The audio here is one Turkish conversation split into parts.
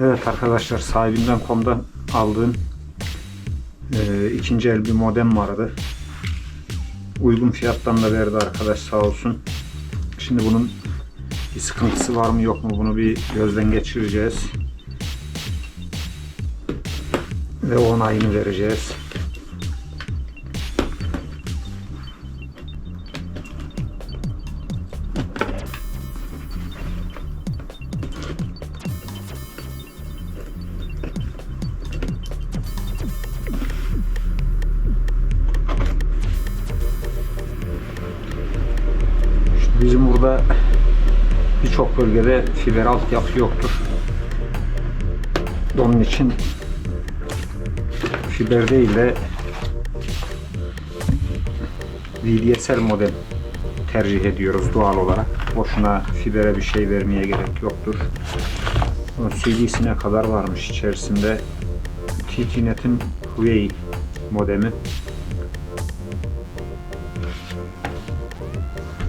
Evet arkadaşlar sahibinden.com'dan aldığım e, ikinci el bir modem vardı. Uygun fiyattan da verdi arkadaş sağ olsun. Şimdi bunun bir sıkıntısı var mı yok mu bunu bir gözden geçireceğiz. Ve onayını vereceğiz. Bizim burada birçok bölgede fiber altyapı yoktur. Onun için fiber değil de VDSL modem tercih ediyoruz doğal olarak. Boşuna fibere bir şey vermeye gerek yoktur. Bunun CD'sine kadar varmış içerisinde. TTNet'in Huawei modemi.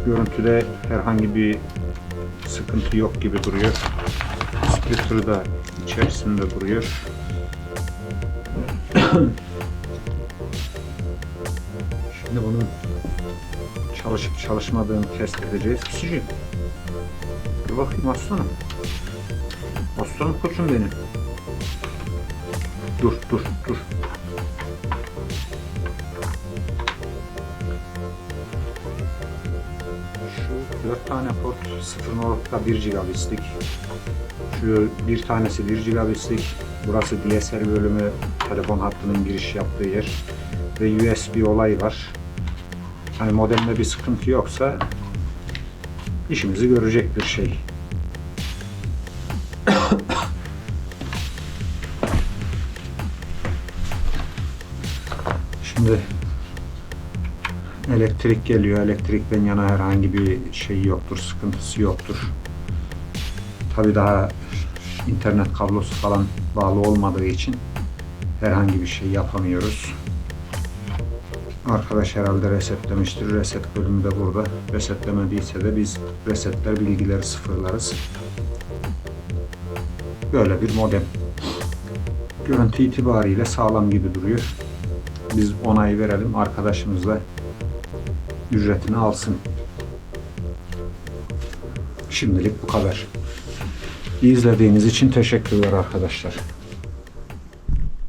Görüntüde herhangi bir sıkıntı yok gibi duruyor. Splitter da içerisinde duruyor. Şimdi bunun çalışıp çalışmadığını test edeceğiz. Kişici. Bir bakayım aslanım. Aslanım koçum benim. Dur dur dur. Şu 4 tane port 0.1 gigabitlik. Şu bir tanesi 1 gigabitlik. Burası DSL bölümü telefon hattının giriş yaptığı yer. Ve USB olayı var. Hani modemde bir sıkıntı yoksa işimizi görecek bir şey. Şimdi elektrik geliyor. Elektrikten yana herhangi bir şey yoktur, sıkıntısı yoktur. Tabi daha internet kablosu falan bağlı olmadığı için herhangi bir şey yapamıyoruz. Arkadaş herhalde resetlemiştir. Reset bölümü de burada. Resetlemediyse de biz resetler bilgileri sıfırlarız. Böyle bir modem. Görüntü itibariyle sağlam gibi duruyor. Biz onay verelim. Arkadaşımız da ücretini alsın. Şimdilik bu kadar. İzlediğiniz için teşekkürler arkadaşlar.